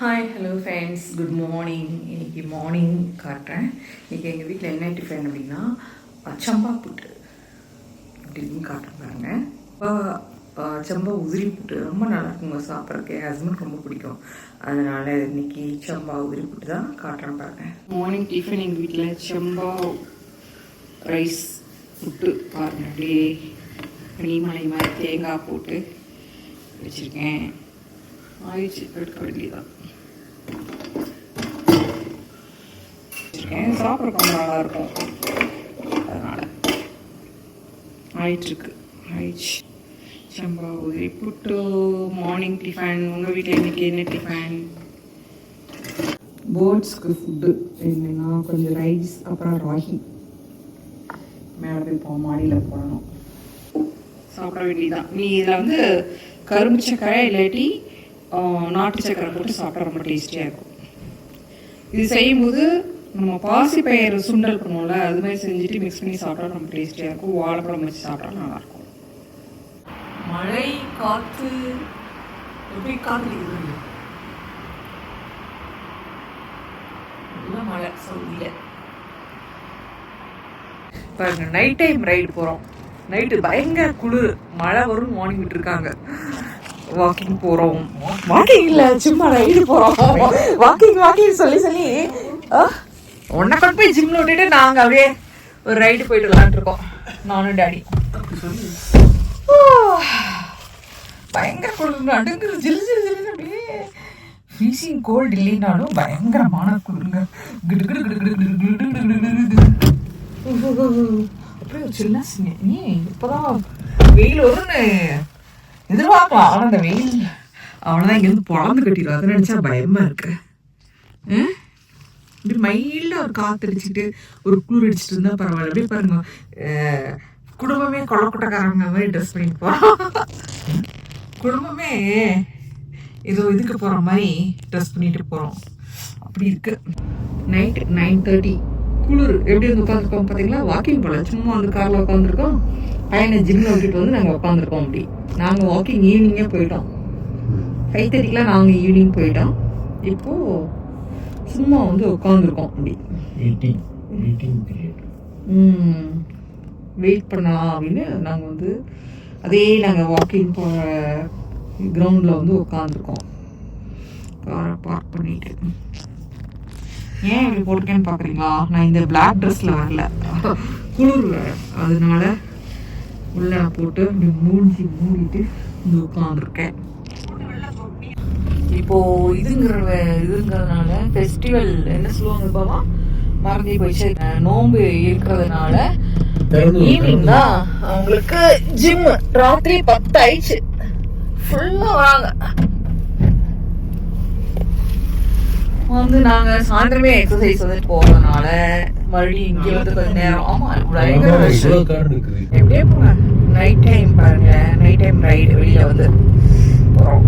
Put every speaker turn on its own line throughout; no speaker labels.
Hi hello friends good morning இன்னைக்கு morning காட்டுறேன். இன்றைக்கி எங்கள் வீட்டில் என்ன டிஃபன் அப்படின்னா சம்பா புட்டு. அப்படின்னு காட்டுறேன் பாருங்க. சம்பா உதிரி புட்டு. ரொம்ப நல்லா இருக்குங்க சாப்பிட்றதுக்கு. என் ஹஸ்பண்ட் ரொம்ப பிடிக்கும். அதனால் இன்னைக்கு சம்பா உதிரி புட்டு தான் காட்டுறேன் பாருங்க. மார்னிங் டிஃபன் எங்கள் வீட்டில் சம்பா ரைஸ் புட்டு பாருங்க. அப்படியே பனிமலை மாதிரி தேங்காய் போட்டு வச்சுருக்கேன். ஆயிடுச்சு எடுக்க வேண்டியதான் வச்சுருக்கேன் சாப்பிட்ற கொஞ்சம் நல்லா இருக்கும்? அதனால். ஆயிட்டுருக்கு. ஆயிடுச்சு. சம்பா உதிரி புட்டு மார்னிங் டிஃபன் உங்கள் வீட்டில் இன்னைக்கு என்ன டிஃபன் பேர்ட்ஸ்க்கு ஃபுட்டு என்னன்னா கொஞ்சம் ரைஸ் அப்புறம் ராகி. மேலே போய் போ மாடியில் போடணும். சாப்பிட வேண்டியதுதான். நீ இதில் வந்து கரும்பு சக்கரை இல்லாட்டி நாட்டு சக்கரை போட்டு சாப்பிட ரொம்ப டேஸ்டியாக இருக்கும். இது செய்யும்போது நம்ம பாசி பயிர் சுண்டல் பண்ணுவோம்ல அது மாதிரி செஞ்சுட்டு மிக்ஸ் பண்ணி சாப்பிட்டா ரொம்ப டேஸ்டியாக இருக்கும். வாழைப்பழம் வச்சு சாப்பிட்டா நல்லாயிருக்கும் மழை காற்று எப்படி காத்தடிக்குது நல்ல மழை சவுதியில். பாருங்க நைட் டைம் ரைடு போகிறோம் நைட்டு பயங்கர குளிர். மழை வரும் மார்னிங் விட்டுருக்காங்க. வாக்கிங் போகிறோம் வாக்கிங் இல்லை சும்மா ரைடு போகிறோம் வாக்கிங் வாக்கிங் சொல்லி சொல்லி உன்னை கொண்டு போய் ஜிம்ல விட்டுட்டு நாங்க அப்படியே ஒரு ரைடு போயிட்டு விளாண்டு நானும் டேடி பயங்கர குளிர் நடுங்குது ஜில் ஜில் ஜில் அப்படியே ஃபீசிங் கோல்டு இல்லைனாலும் பயங்கரமான குளிருங்க கிடு கிடு கிடு கிடு கிடு கிடு கிடு அப்படியே ஒரு சில்லாஸ் நீ இப்போதான் வெயில் வரும்னு எதிர்பார்க்கலாம் ஆனால் அந்த வெயில் அவ்வளோதான் இங்கேருந்து பொழந்து கட்டிடும் நினச்சா பயமாக இருக்கு ம் இப்படி மைல்டாக ஒரு காத்தடிச்சிட்டு ஒரு குளிர் அடிச்சிட்டு இருந்தால் பரவாயில்ல. அப்படியே பாருங்க. குடும்பமே கொலக்கொட்டைக்காரங்க மாதிரி ட்ரெஸ் பண்ணிட்டு போகிறோம் குடும்பமே ஏதோ இதுக்கு போகிற மாதிரி ட்ரெஸ் பண்ணிட்டு போகிறோம் அப்படி இருக்கு. நைட் நைன் தேர்ட்டி குளிர். எப்படி வந்து உட்காந்துருக்கோம் பார்த்தீங்களா? வாக்கிங் போகல சும்மா வந்து காரில் உட்காந்துருக்கோம் பையனை ஜிம்மில் விட்டுட்டு வந்து நாங்கள் உட்காந்துருக்கோம் அப்படி. நாங்கள் வாக்கிங் ஈவினிங்கே போயிட்டோம். ஃபைவ் தேர்ட்டிக்கெலாம் நாங்கள் ஈவினிங் போயிட்டோம். இப்போது சும்மா வந்து உட்காந்துருக்கோம். அப்படி.
மீட்டிங் மீட்டிங் பீரியட்
வெயிட் பண்ணலாம் அப்படின்னு நாங்கள் வந்து அதே நாங்கள் வாக்கிங் போகிற கிரவுண்டில் வந்து உட்காந்துருக்கோம். காரை பார்க் பண்ணிட்டு. ஏன் இப்படி போட்டிருக்கேன்னு பார்க்குறீங்களா நான் இந்த பிளாக் ட்ரெஸ்ஸில் வரல. குளிர் அதனால உள்ள போட்டு இப்படி மூஞ்சி மூடிட்டு வந்து உட்காந்துருக்கேன். இப்போ இதுங்கிற இதுங்கிறதுனால ஃபெஸ்டிவல் என்ன சொல்லுவாங்க பாவா மறந்தே போயிடுச்சு. நோன்பு இருக்கிறதுனால ஈவினிங் தான். அவங்களுக்கு ஜிம் ராத்திரி பத்து ஆயிடுச்சு ஃபுல்லா வராங்க. வந்து நாங்க சாயந்தரமே எக்ஸசைஸ் வந்துட்டு போறதுனால மறுபடியும் இங்க வந்து கொஞ்ச நேரம். ஆமா பயங்கர எப்படியே போங்க. நைட் டைம் பாருங்க. நைட் டைம் ரைடு வெளியில வந்து போறோம்.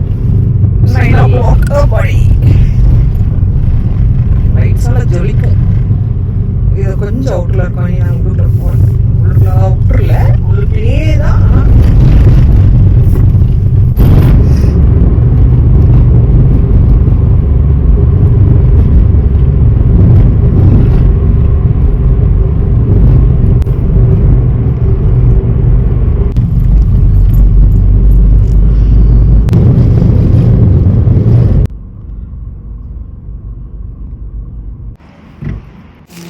லைட்ஸ் எல்லாம் ஜொலிக்கும். இது கொஞ்சம் அவுட்டர்ல இருக்கோம் நாங்கள் உள்ளுக்குள்ள போகிறோம் உள்ளுக்குள்ள அவுட்டர்ல உள்ளுக்குள்ளேயே தான்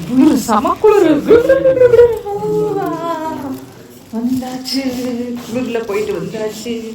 குளிர் செம குளிர். வந்தாச்சு. குளிர்ல போயிட்டு வந்தாச்சு.